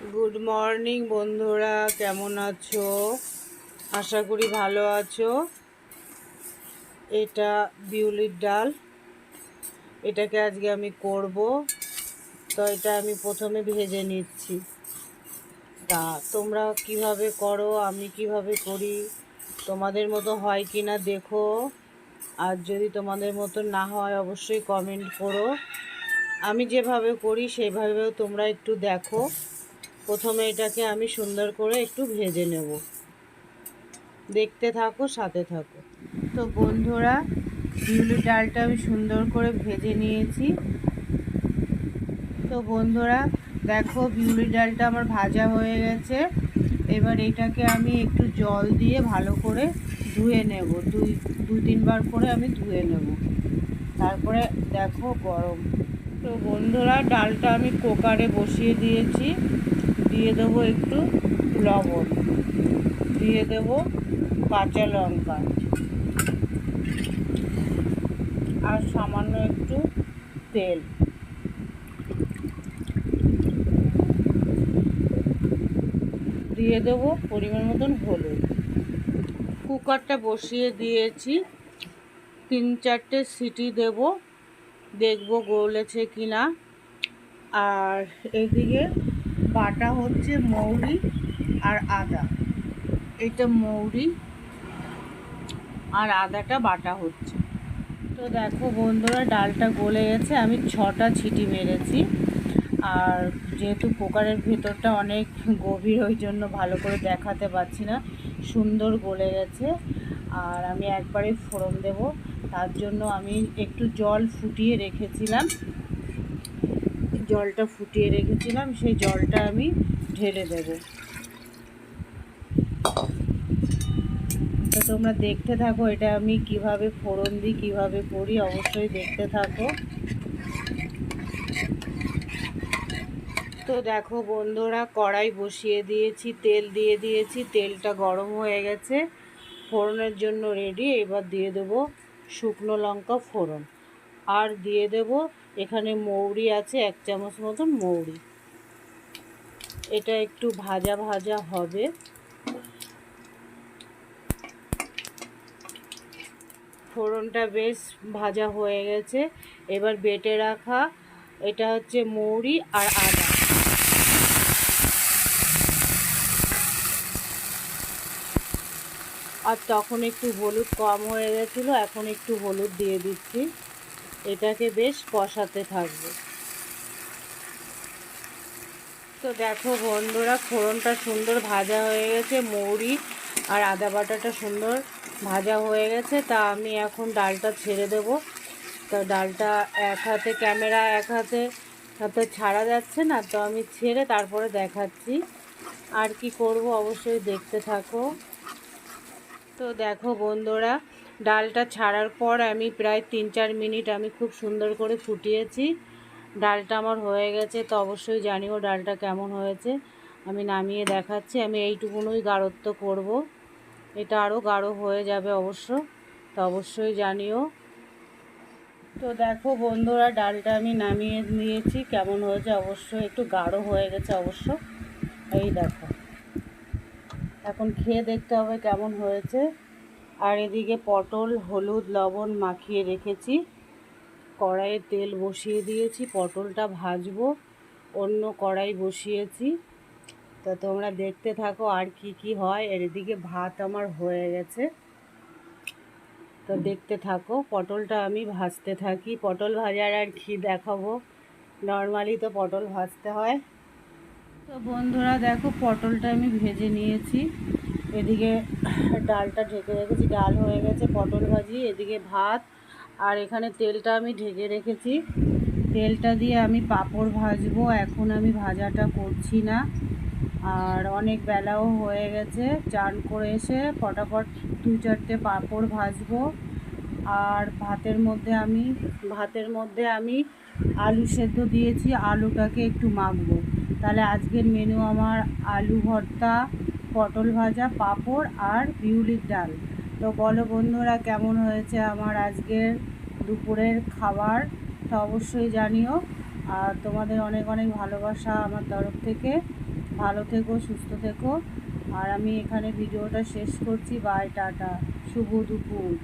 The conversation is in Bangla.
গুড মর্নিং বন্ধুরা। কেমন আছো? আশা করি ভালো আছো। এটা বিউলির ডাল। এটাকে আজকে আমি করব। তো এটা আমি প্রথমে ভেজে নিচ্ছি। তা তোমরা কীভাবে করো? আমি কীভাবে করি? তোমাদের মতো হয় কি না দেখো। আর যদি তোমাদের মতো না হয়, অবশ্যই কমেন্ট করো। আমি যেভাবে করি সেভাবেও তোমরা একটু দেখো। প্রথমে এটাকে আমি সুন্দর করে একটু ভেজে নেব। দেখতে থাকো, সাথে থাকো। তো বন্ধুরা বিউলি ডালটা আমি সুন্দর করে ভেজে নিয়েছি। তো বন্ধুরা, দেখো বিউলি ডালটা আমার ভাজা হয়ে গেছে। এবার এটাকে আমি একটু জল দিয়ে ভালো করে ধুয়ে নেব। দুই দুই তিনবার করে আমি ধুয়ে নেব। তারপরে দেখো গরম। তো বন্ধুরা, ডালটা আমি কুকারে বসিয়ে দিয়েছি। দিয়ে দেবো একটু লবণ, দিয়ে দেব কাঁচা লঙ্কা, আর সামান্য একটু তেল। দিয়ে দেবো পরিমাণ মতন হলুদ। কুকারটা বসিয়ে দিয়েছি। তিন চারটে সিটি দেব, দেখব গলেছে কি না আর এদিকে বাটা হচ্ছে মৌরি আর আদা। এটা মৌরি আর আদাটা বাটা হচ্ছে। তো দেখো বন্ধুরা, ডালটা গলে গেছে। আমি ছটা ছিটি মেরেছি। আর যেহেতু কুকারের ভেতরটা অনেক গভীর, ওই জন্য ভালো করে দেখাতে পাচ্ছি না। সুন্দর গলে গেছে। আর আমি একবারে ফোড়ন দেব। তার জন্য আমি একটু জল ফুটিয়ে রেখেছিলাম। জলটা ফুটিয়ে রেখেছিলাম, সেই জলটা আমি ঢেলে দেব। তো তোমরা দেখতে থাকো, এটা আমি কীভাবে ফোড়ন দিই, কীভাবে করি, অবশ্যই দেখতে থাকো। তো দেখো বন্ধুরা, কড়াই বসিয়ে দিয়েছি, তেল দিয়ে দিয়েছি, তেলটা গরম হয়ে গেছে। ফোড়নের জন্য রেডি এবার দিয়ে দেবো শুকনো লঙ্কা ফোড়ন। আর দিয়ে দেব। এখানে মৌরি আছে, এক চামচ মতন মৌরি। এটা একটু ভাজা ভাজা হবে। ফোড়নটা বেশ ভাজা হয়ে গেছে। এবার বেটে রাখা এটা হচ্ছে মৌরি আর আদা। আর তখন একটু হলুদ কম হয়ে গেছিল, এখন একটু হলুদ দিয়ে দিচ্ছি। এটাকে বেশ কষাতে থাকবে। তো দেখো বন্ধুরা, ফোড়নটা সুন্দর ভাজা হয়ে গেছে, মৌরি আর আদা বাটাটা সুন্দর ভাজা হয়ে গেছে। তা আমি এখন ডালটা ছেড়ে দেব। তো ডালটা এক হাতে, ক্যামেরা এক হাতে হাতে ছাড়া যাচ্ছে না, তো আমি ছেড়ে তারপরে দেখাচ্ছি। আর কি করব অবশ্যই দেখতে থাকো। তো দেখো বন্ধুরা ডালটা ছাড়ার পর আমি প্রায় তিন চার মিনিট আমি খুব সুন্দর করে ফুটিয়েছি। ডালটা আমার হয়ে গেছে, তো অবশ্যই জানিও ডালটা কেমন হয়েছে। আমি নামিয়ে দেখাচ্ছি, আমি এইটুকুনই গাঢ়ত্ব করব। এটা আরও গাঢ় হয়ে যাবে অবশ্য, তো অবশ্যই জানিও। তো দেখো বন্ধুরা, ডালটা আমি নামিয়ে নিয়েছি, কেমন হয়েছে অবশ্যই একটু গাঢ় হয়ে গেছে অবশ্য। এই দেখো, এখন খেয়ে দেখতে হবে কেমন হয়েছে। আর এদিকে পটল, হলুদ, লবণ মাখিয়ে রেখেছি। কড়াইয়ে তেল বসিয়ে দিয়েছি, পটলটা ভাজবো, অন্য কড়াই বসিয়েছি। তো তোমরা দেখতে থাকো আর কি কি হয়। এর এদিকে ভাত আমার হয়ে গেছে। তো দেখতে থাকো, পটলটা আমি ভাজতে থাকি। পটল ভাজার আর কি দেখাবো? নর্মালি তো পটল ভাজতে হয়। তো বন্ধুরা, দেখো, পটলটা আমি ভেজে নিয়েছি। এদিকে ডালটা ঢেকে রেখেছি, ডাল হয়ে গেছে, পটল ভাজি, এদিকে ভাত, আর এখানে তেলটা আমি ঢেকে রেখেছি। তেলটা দিয়ে আমি পাঁপড় ভাজবো, এখন আমি ভাজাটা করছি না। আর অনেক বেলাও হয়ে গেছে, চান করে এসে ফটাফট দু চারটে পাঁপড় ভাজবো। আর ভাতের মধ্যে আমি, ভাতের মধ্যে আমি আলু সেদ্ধ দিয়েছি, আলুটাকে একটু মাখবো। তাহলে আজকের মেনু আমার আলু ভর্তা, পটল ভাজা, পাঁপড় আর বিউলির ডাল। তো বলো বন্ধুরা, কেমন হয়েছে আমার আজকের দুপুরের খাবার? তো অবশ্যই জানিও। আর তোমাদের অনেক অনেক ভালোবাসা আমার তরফ থেকে। ভালো থেকো, সুস্থ থেকো। আর আমি এখানে ভিডিওটা শেষ করছি। By, tata. শুভ দুপুর।